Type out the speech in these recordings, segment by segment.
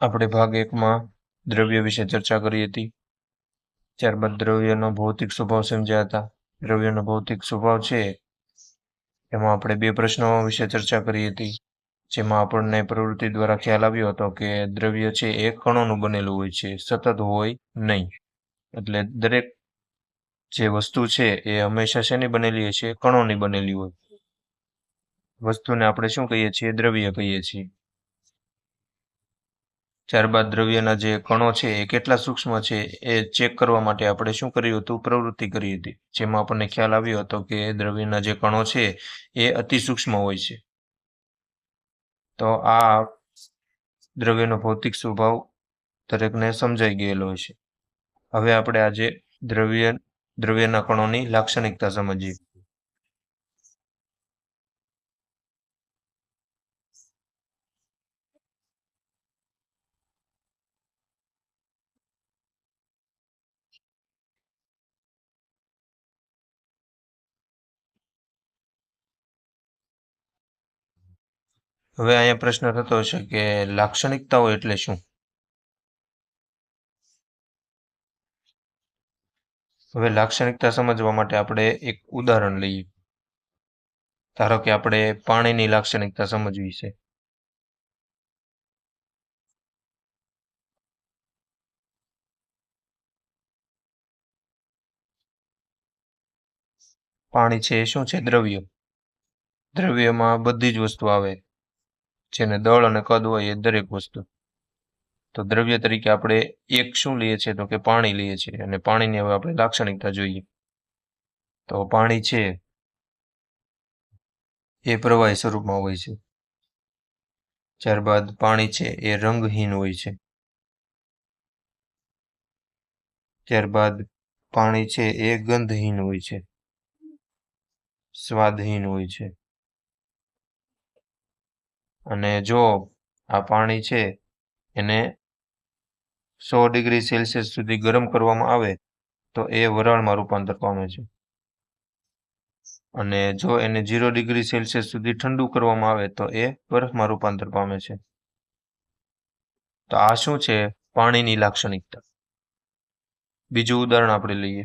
આપણે ભાગ એકમાં દ્રવ્ય વિશે ચર્ચા કરી હતી. ત્યારબાદ દ્રવ્યનો ભૌતિક સ્વભાવ સમજ્યા હતા. દ્રવ્યનો ભૌતિક સ્વભાવ છે, એમાં આપણે બે પ્રશ્નો વિશે ચર્ચા કરી હતી. જેમાં આપણને પ્રવૃત્તિ દ્વારા ખ્યાલ આવ્યો હતો કે દ્રવ્ય છે એ કણોનું બનેલું હોય છે, સતત હોય નહીં. એટલે દરેક જે વસ્તુ છે એ હંમેશા શેની બનેલી હશે કણોની બનેલી હોય. વસ્તુને આપણે શું કહીએ છીએ? દ્રવ્ય કહીએ છીએ. ત્યારબાદ દ્રવ્યના જે કણો છે, એ કેટલા સૂક્ષ્મ છે, એ ચેક કરવા માટે આપણે શું કર્યું હતું? પ્રવૃત્તિ કરી હતી. જેમાં આપણને ખ્યાલ આવ્યો હતો કે દ્રવ્યના જે કણો છે, એ અતિ સૂક્ષ્મ હોય છે. તો આ દ્રવ્યનો ભૌતિક સ્વભાવ દરેકને સમજાઈ ગયેલો છે હવે આપણે આજે દ્રવ્ય, દ્રવ્યના કણોની લાક્ષણિકતા સમજીએ. હવે અહીંયા પ્રશ્ન થતો છે કે લાક્ષણિકતાઓ એટલે શું? હવે લાક્ષણિકતા સમજવા માટે આપણે એક ઉદાહરણ લઈએ. ધારો કે આપણે પાણીની લાક્ષણિકતા સમજવી છે. પાણી છે શું છે? દ્રવ્ય. દ્રવ્યમાં બધી જ વસ્તુ આવે. જેને દળ અને કદ હોય એ દરેક વસ્તુ. તો દ્રવ્ય તરીકે આપણે એક શું લઈએ છીએ તો કે પાણી લઈએ છીએ અને પાણીની હવે આપણે લાક્ષણિકતા જોઈએ. તો પાણી છે એ પ્રવાહી સ્વરૂપમાં હોય છે. ત્યારબાદ પાણી છે એ રંગહીન હોય છે. ત્યારબાદ પાણી છે એ ગંધહીન હોય છે. સ્વાદહીન હોય છે. અને જો આ પાણી છે, એને સો ડિગ્રી સેલ્સિયસ સુધી ગરમ કરવામાં આવે, તો એ વરાળમાં રૂપાંતર પામે છે. અને જો એને ઝીરો ડિગ્રી સેલ્સિયસ સુધી ઠંડુ કરવામાં આવે, તો એ બરફમાં રૂપાંતર પામે છે. તો આ શું છે? પાણીની લાક્ષણિકતા. બીજું ઉદાહરણ આપણે લઈએ.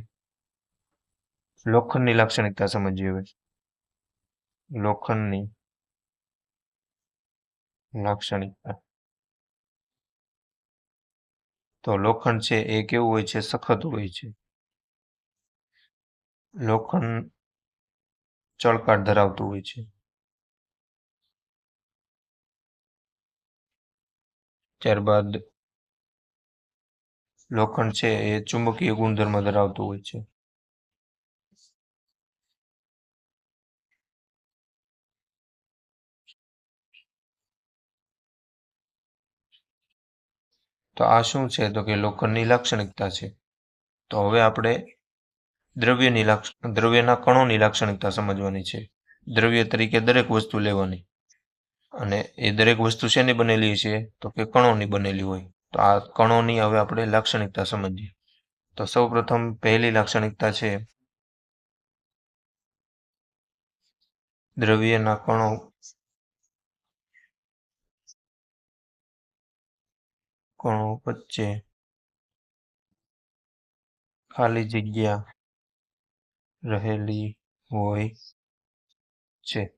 લોખંડની લાક્ષણિકતા સમજીએ હવે. લોખંડની લાક્ષણિકતા. તો લોખંડ છે એ કેવું હોય છે? સખત હોય છે. લોખંડ ચળકાટ ધરાવતું હોય છે. ત્યારબાદ લોખંડ છે એ ચુંબકીય ગુણધર્મ ધરાવતું હોય છે. તો આ શું છે? તો કે લોખંડની લાક્ષણિકતા છે. તો હવે આપણે દ્રવ્યની દ્રવ્યના કણોની લાક્ષણિકતા સમજવાની છે. દ્રવ્ય તરીકે દરેક વસ્તુ લેવાની. અને એ દરેક વસ્તુ શેની બનેલી છે? તો કે કણોની બનેલી હોય. તો આ કણોની હવે આપણે લાક્ષણિકતા સમજીએ. તો સૌ પ્રથમ પહેલી લાક્ષણિકતા છે દ્રવ્યના કણો કણો વચ્ચે ખાલી જગ્યા રહેલી હોય છે.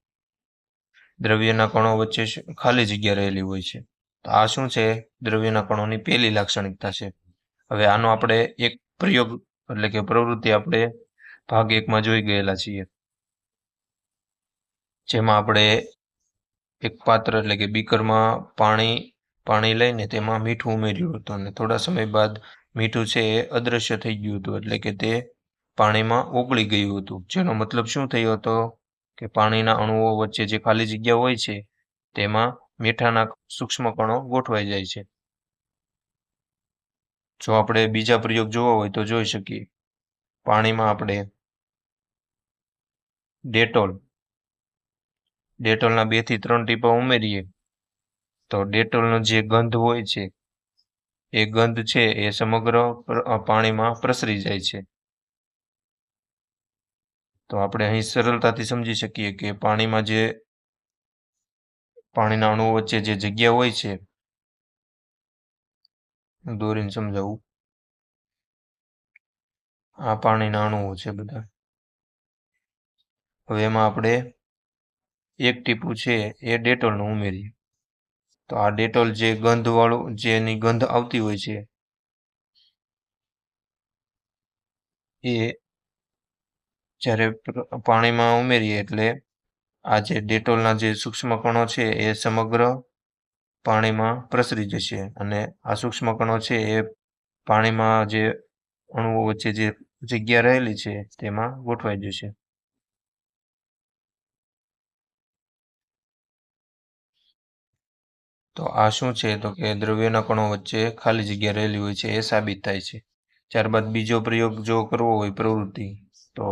દ્રવ્યના કણો વચ્ચે ખાલી જગ્યા રહેલી હોય છે. તો આ શું છે? દ્રવ્યના કણોની પહેલી લાક્ષણિકતા છે. હવે આનો આપણે એક પ્રયોગ, એટલે કે પ્રવૃત્તિ આપણે ભાગ એકમાં જોઈ ગયેલા છીએ. જેમાં આપણે એક પાત્ર, એટલે કે બીકરમાં પાણી પાણી લઈને તેમાં મીઠું ઉમેર્યું હતું અને થોડા સમય બાદ મીઠું છે એ અદૃશ્ય થઈ ગયું હતું, એટલે કે તે પાણીમાં ઓગળી ગયું હતું. જેનો મતલબ શું થયો હતો કે પાણીના અણુઓ વચ્ચે જે ખાલી જગ્યા હોય છે, તેમાં મીઠાના સૂક્ષ્મ કણો ગોઠવાઈ જાય છે. જો આપણે બીજા પ્રયોગ જોવા હોય તો જોઈ શકીએ. પાણીમાં આપણે ડેટોલ, ડેટોલના બેથી ત્રણ ટીપા ઉમેરીએ. તો ડેટોલનો જે ગંધ હોય છે, એ ગંધ છે એ સમગ્ર પાણીમાં પ્રસરી જાય છે. તો આપણે અહીં સરળતાથી સમજી શકીએ કે પાણીમાં જે પાણીના અણુઓ વચ્ચે જે જગ્યા હોય છે દોરીને સમજાવું. આ પાણીના અણુઓ છે બધા. હવે એમાં આપણે એક ટીપું છે એ ડેટોલનું ઉમેરીએ. તો આ ડેટોલ જે ગંધવાળું, જેની ગંધ આવતી હોય છે, એ જ્યારે પાણીમાં ઉમેરીએ એટલે આ જે ડેટોલના જે સૂક્ષ્મ કણો છે એ સમગ્ર પાણીમાં પ્રસરી જશે અને આ સૂક્ષ્મ કણો છે એ પાણીમાં જે અણુઓ વચ્ચે જે જગ્યા રહેલી છે તેમાં ગોઠવાઈ જશે. તો આ શું છે? તો કે દ્રવ્યના કણો વચ્ચે ખાલી જગ્યા રહેલી હોય છે, એ સાબિત થાય છે. ત્યારબાદ બીજો પ્રયોગ જો કરવો હોય પ્રવૃત્તિ, તો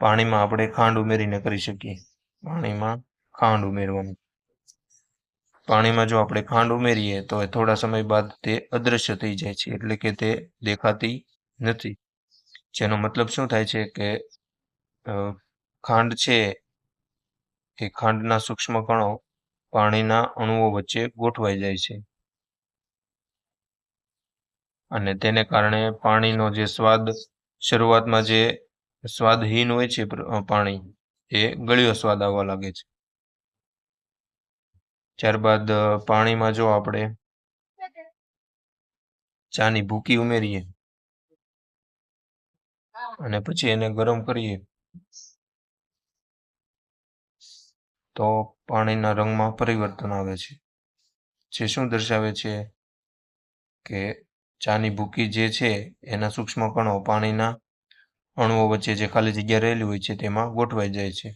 પાણીમાં આપણે ખાંડ ઉમેરીને કરી શકીએ. પાણીમાં ખાંડ ઉમેરવાનું. પાણીમાં જો આપણે ખાંડ ઉમેરીએ, તો થોડા સમય બાદ તે અદૃશ્ય થઈ જાય છે, એટલે કે તે દેખાતી નથી. જેનો મતલબ શું થાય છે કે ખાંડ છે, એ ખાંડના સૂક્ષ્મ કણો પાણીના અણુઓ વચ્ચે ગોઠવાઈ જાય છે. અને તેને કારણે પાણીનો જે સ્વાદ, શરૂઆતમાં જે સ્વાદહીન હોય છે પાણી, એ ગળ્યો સ્વાદ આવવા લાગે છે. ત્યારબાદ પાણીમાં જો આપણે ચાની ભૂકી ઉમેરીએ અને પછી એને ગરમ કરીએ તો પાણીના રંગમાં પરિવર્તન આવે છે. જે શું દર્શાવે છે કે ચાની ભૂકી જે છે એના સૂક્ષ્મ કણો પાણીના અણુઓ વચ્ચે જે ખાલી જગ્યા રહેલી હોય છે તેમાં ગોઠવાઈ જાય છે.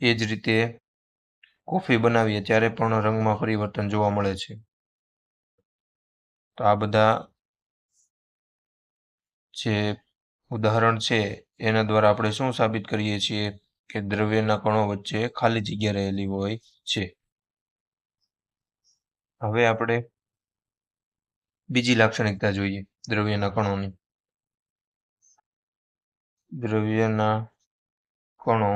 એ જ રીતે કોફી બનાવીએ ત્યારે પણ રંગમાં પરિવર્તન જોવા મળે છે. તો આ બધા જે ઉદાહરણ છે એના દ્વારા આપણે શું સાબિત કરીએ છીએ? કે દ્રવ્યના કણો વચ્ચે ખાલી જગ્યા રહેલી હોય છે. હવે આપણે બીજી લાક્ષણિકતા જોઈએ દ્રવ્યના કણોની. દ્રવ્યના કણો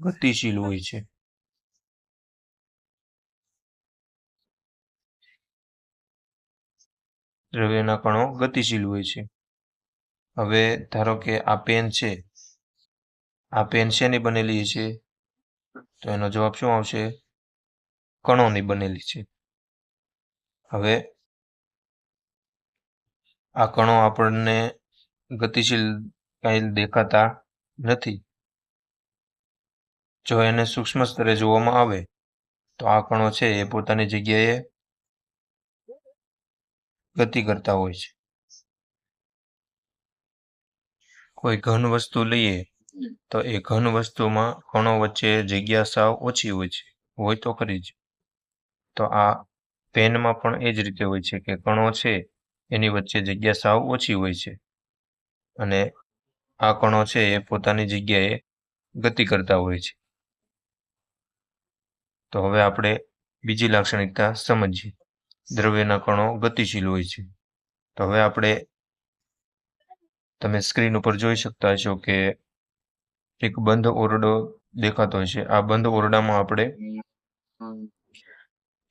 ગતિશીલ હોય છે. દ્રવ્યના કણો ગતિશીલ હોય છે. હવે ધારો કે આ પેન છે આ પેન શેની બનેલી છે. તો એનો જવાબ શું આવશે? કણોની બનેલી છે. હવે આ કણો આપણને ગતિશીલ કાંઈ દેખાતા નથી. જો એને સૂક્ષ્મ સ્તરે જોવામાં આવે, તો આ કણો છે એ પોતાની જગ્યાએ ગતિ કરતા હોય છે. કોઈ ઘન વસ્તુ લઈએ તો એ ઘન વસ્તુમાં કણો વચ્ચે જગ્યા સાવ ઓછી હોય છે. હોય તો ખરી જ. તો આ પેનમાં પણ એ જ રીતે હોય છે કે કણો છે, એની વચ્ચે જગ્યા સાવ ઓછી હોય છે. અને આ કણો છે એ પોતાની જગ્યાએ ગતિ કરતા હોય છે. તો હવે આપણે બીજી લાક્ષણિકતા સમજીએ. દ્રવ્યના કણો ગતિશીલ હોય છે. તો હવે આપણે તમે સ્ક્રીન ઉપર જોઈ શકતા હશો કે એક બંધ ઓરડો દેખાતો છે આ બંધ ઓરડામાં આપણે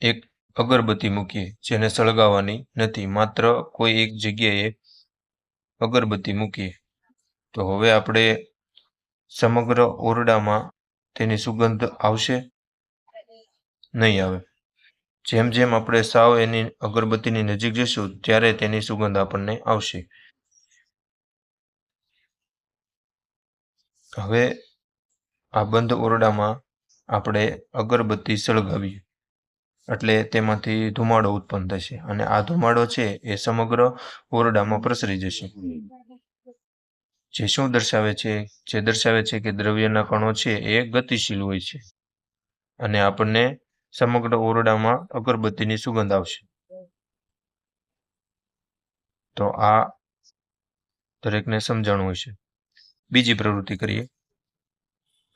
એક અગરબત્તી મૂકીએ, જેને સળગાવવાની નથી. માત્ર કોઈ એક જગ્યાએ અગરબત્તી મૂકીએ. તો હવે આપણે સમગ્ર ઓરડામાં તેની સુગંધ આવશે? નહીં આવે. જેમ જેમ આપણે સાવ એની અગરબત્તીની નજીક જશું ત્યારે તેની સુગંધ આપણને આવશે. હવે આ બંધ ઓરડામાં આપણે અગરબત્તી સળગાવીએ. એટલે તેમાંથી ધુમાડો ઉત્પન્ન થશે અને આ ધુમાડો છે એ સમગ્ર ઓરડામાં પ્રસરી જશે. જે શું દર્શાવે છે? જે દર્શાવે છે કે દ્રવ્યના કણો છે એ ગતિશીલ હોય છે અને આપણને સમગ્ર ઓરડામાં અગરબત્તીની સુગંધ આવશે. તો આ દરેકને સમજાણું હશે બીજી પ્રવૃત્તિ કરીએ.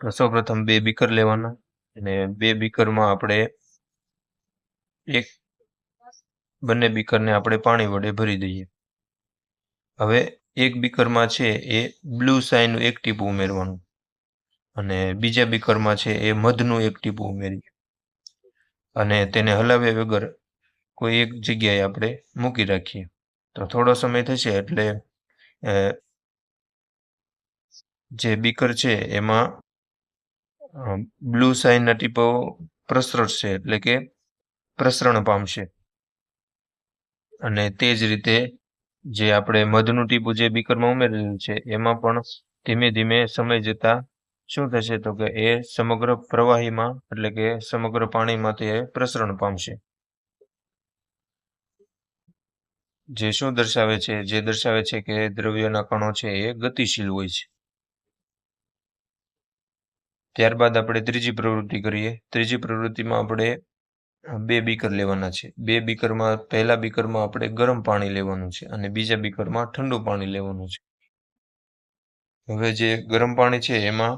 તો સૌપ્રથમ બે બીકર લેવાના અને બે બીકરમાં આપણે એક બંને બીકરને આપણે પાણી વડે ભરી દઈએ. હવે એક બીકરમાં છે એ બ્લુ સાઈનું એક ટીપું ઉમેરવાનું અને બીજા બીકરમાં છે એ મધનું એક ટીપું ઉમેરીએ. અને તેને હલાવ્યા વગર કોઈ એક જગ્યાએ આપણે મૂકી રાખીએ. તો થોડો સમય થશે એટલે જે બીકર છે, એમાં બ્લુ સાઇનના ટીપો પ્રસરશે એટલે કે પ્રસરણ પામશે અને તે જ રીતે જે આપણે મધનું ટીપું જે બીકરમાં ઉમેરેલું છે, એમાં પણ ધીમે ધીમે સમય જતા શું થશે તો કે એ સમગ્ર પ્રવાહીમાં, એટલે કે સમગ્ર પાણીમાં તે પ્રસરણ પામશે જે શું દર્શાવે છે? જે દર્શાવે છે કે દ્રવ્યના કણો છે, એ ગતિશીલ હોય છે. ત્યારબાદ આપણે ત્રીજી પ્રવૃત્તિ કરીએ. ત્રીજી પ્રવૃત્તિમાં આપણે બે બીકર લેવાના છે. બે બીકરમાં, પહેલા બીકરમાં આપણે ગરમ પાણી લેવાનું છે અને બીજા બીકરમાં ઠંડુ પાણી લેવાનું છે. હવે જે ગરમ પાણી છે એમાં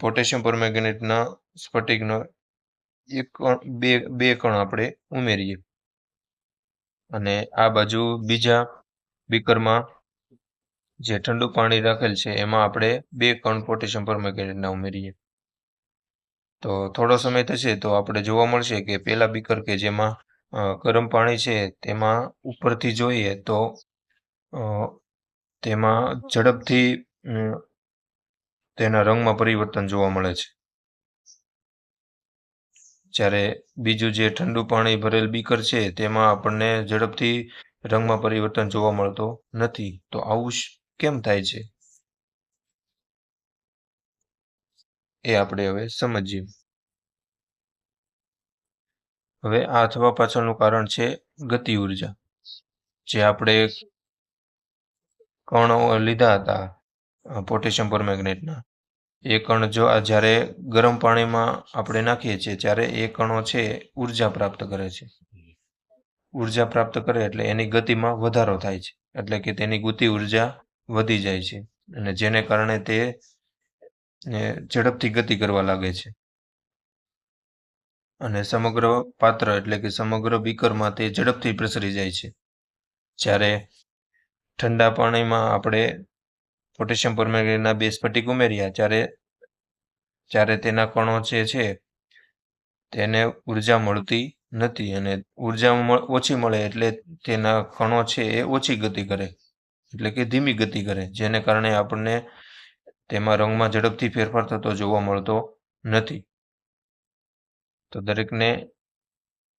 પોટેશિયમ પરમેંગનેટના સ્ફટિકનો એક બે બે કણ આપણે ઉમેરીએ. અને આ બાજુ બીજા બીકરમાં જે ઠંડુ પાણી રાખેલ છે, એમાં આપણે બે કણ પોટેશિયમ પરમેંગનેટના ઉમેરીએ. તો થોડો સમય થશે તો આપણે જોવા મળશે કે પેલા બીકર કે જેમાં ગરમ પાણી છે, તેમાં ઉપરથી જોઈએ તો તેમાં ઝડપથી તેના રંગમાં પરિવર્તન જોવા મળે છે. જ્યારે બીજું જે ઠંડુ પાણી ભરેલ બીકર છે, તેમાં આપણને ઝડપથી રંગમાં પરિવર્તન જોવા મળતો નથી. તો આવું કેમ થાય છે? એ આપણે હવે સમજીએ. હવે આ થવા પાછળનું કારણ છે ગતિ ઊર્જા. જે આપણે કણો લીધા હતા પોટેશિયમ પરમેંગનેટના. એ કણ જો આ જ્યારે ગરમ પાણીમાં આપણે નાખીએ છીએ, ત્યારે એ કણો છે ઊર્જા પ્રાપ્ત કરે છે. ઊર્જા પ્રાપ્ત કરે એટલે એની ગતિમાં વધારો થાય છે. એટલે કે તેની ગતિ ઊર્જા વધી જાય છે અને જેને કારણે તે ઝડપથી ગતિ કરવા લાગે છે. અને સમગ્ર પાત્ર એટલે કે સમગ્ર બીકરમાં તે ઝડપથી પ્રસરી જાય છે. જ્યારે ઠંડા પાણીમાં આપણે પોટેશિયમ પરમેંગનેટના બે સ્ફટિક ઉમેર્યા, ત્યારે, જ્યારે તેના કણો જે છે, તેને ઊર્જા મળતી નથી અને ઊર્જા ઓછી મળે એટલે તેના કણો છે એ ઓછી ગતિ કરે. એટલે કે ધીમી ગતિ કરે, જેને કારણે આપણને તેમાં રંગમાં ઝડપથી ફેરફાર થતો જોવા મળતો નથી. તો દરેકને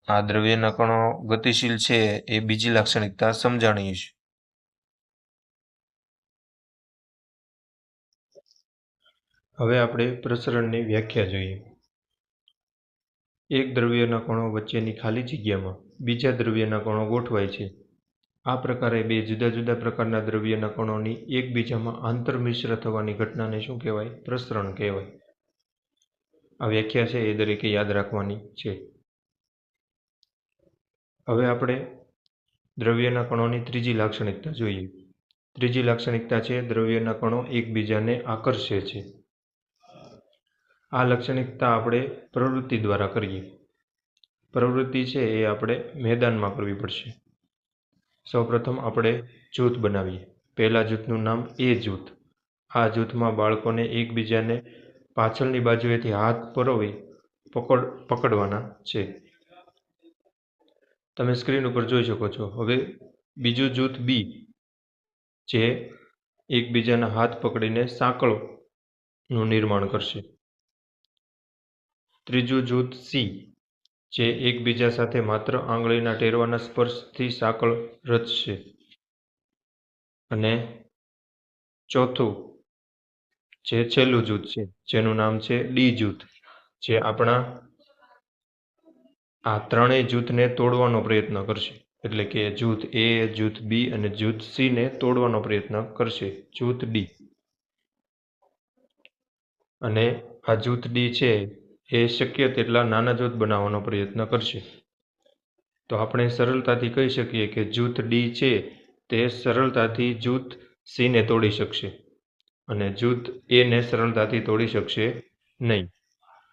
આ દ્રવ્યના કણો ગતિશીલ છે એ બીજી લાક્ષણિકતા સમજાણી છે. હવે આપણે પ્રસરણની વ્યાખ્યા જોઈએ. એક દ્રવ્યના કણો વચ્ચેની ખાલી જગ્યામાં બીજા દ્રવ્યના કણો ગોઠવાય છે. આ પ્રકારે બે જુદા જુદા પ્રકારના દ્રવ્યના કણોની એકબીજામાં આંતરમિશ્ર થવાની ઘટનાને શું કહેવાય? પ્રસરણ કહેવાય. આ વ્યાખ્યા છે એ દરેકે યાદ રાખવાની છે. હવે આપણે દ્રવ્યના કણોની ત્રીજી લાક્ષણિકતા જોઈએ. ત્રીજી લાક્ષણિકતા છે દ્રવ્યના કણો એકબીજાને આકર્ષે છે. આ લાક્ષણિકતા આપણે પ્રવૃત્તિ દ્વારા કરીએ. પ્રવૃત્તિ છે એ આપણે મેદાનમાં કરવી પડશે. સૌપ્રથમ આપણે જૂથ બનાવીએ. પહેલાં જૂથનું નામ એ જૂથ. આ જૂથમાં બાળકોને એકબીજાને પાછળની બાજુએથી હાથ પરોવી પકડ, પકડવાના છે. તમે સ્ક્રીન ઉપર જોઈ શકો છો. હવે બીજું જૂથ બી, જે એકબીજાના હાથ પકડીને સાંકળોનું નિર્માણ કરશે. ત્રીજું જૂથ સી જે એકબીજા સાથે માત્ર આંગળીના ટેરવાના સ્પર્શથી સાંકળ રચશે અને ચોથું, જે છેલ્લું જૂથ છે, જેનું નામ છે ડી જૂથ, જે આપણા આ ત્રણેય જૂથને તોડવાનો પ્રયત્ન કરશે. એટલે કે જૂથ એ, જૂથ બી અને જૂથ સી ને તોડવાનો પ્રયત્ન કરશે. જૂથ ડી. અને આ જૂથ ડી છે એ શક્ય તેટલા નાના જૂથ બનાવવાનો પ્રયત્ન કરશે. તો આપણે સરળતાથી કહી શકીએ કે જૂથ ડી છે તે સરળતાથી જૂથ સીને તોડી શકશે અને જૂથ એને સરળતાથી તોડી શકશે નહીં.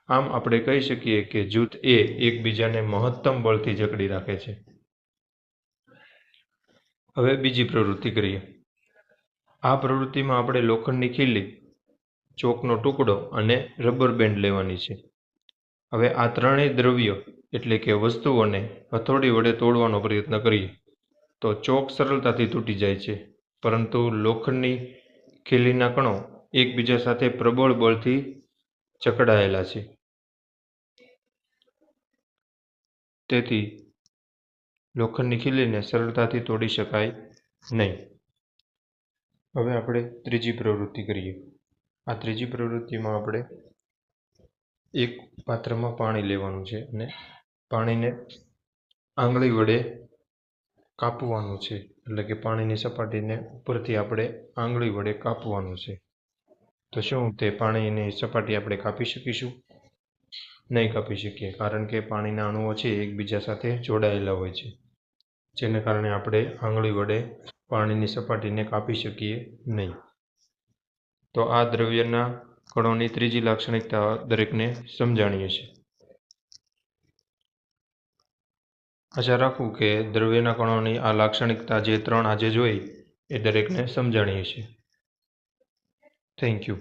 આમ આપણે કહી શકીએ કે જૂથ એ એકબીજાને મહત્તમ બળથી જકડી રાખે છે. હવે બીજી પ્રવૃત્તિ કરીએ. આ પ્રવૃત્તિમાં આપણે લોખંડની ખીલી, ચોકનો ટુકડો અને રબર બેન્ડ લેવાની છે. હવે આ ત્રણેય દ્રવ્યો એટલે કે વસ્તુઓને હથોડી વડે તોડવાનો પ્રયત્ન કરીએ તો ચોક સરળતાથી તૂટી જાય છે. પરંતુ લોખંડની ખીલીના કણો એકબીજા સાથે પ્રબળ બળથી જકડાયેલા છે. તેથી લોખંડની ખીલીને સરળતાથી તોડી શકાય નહીં. હવે આપણે ત્રીજી પ્રવૃત્તિ કરીએ. આ ત્રીજી પ્રવૃત્તિમાં આપણે એક પાત્રમાં પાણી લેવાનું છે અને પાણીને આંગળી વડે કાપવાનું છે. એટલે કે પાણીની સપાટીને ઉપરથી આપણે આંગળી વડે કાપવાનું છે. તો શું તે પાણીની સપાટી આપણે કાપી શકીશું? નહીં કાપી શકીએ, કારણ કે પાણીના અણુઓ છે એકબીજા સાથે જોડાયેલા હોય છે. જેને કારણે આપણે આંગળી વડે પાણીની સપાટીને કાપી શકીએ નહીં. તો આ દ્રવ્યના કણોની ત્રીજી લાક્ષણિકતા દરેકને સમજાણીએ છીએ આશા રાખું કે દ્રવ્યના કણોની આ લાક્ષણિકતા જે ત્રણ આજે જોઈ એ દરેકને સમજાણીએ છીએ થેન્ક યુ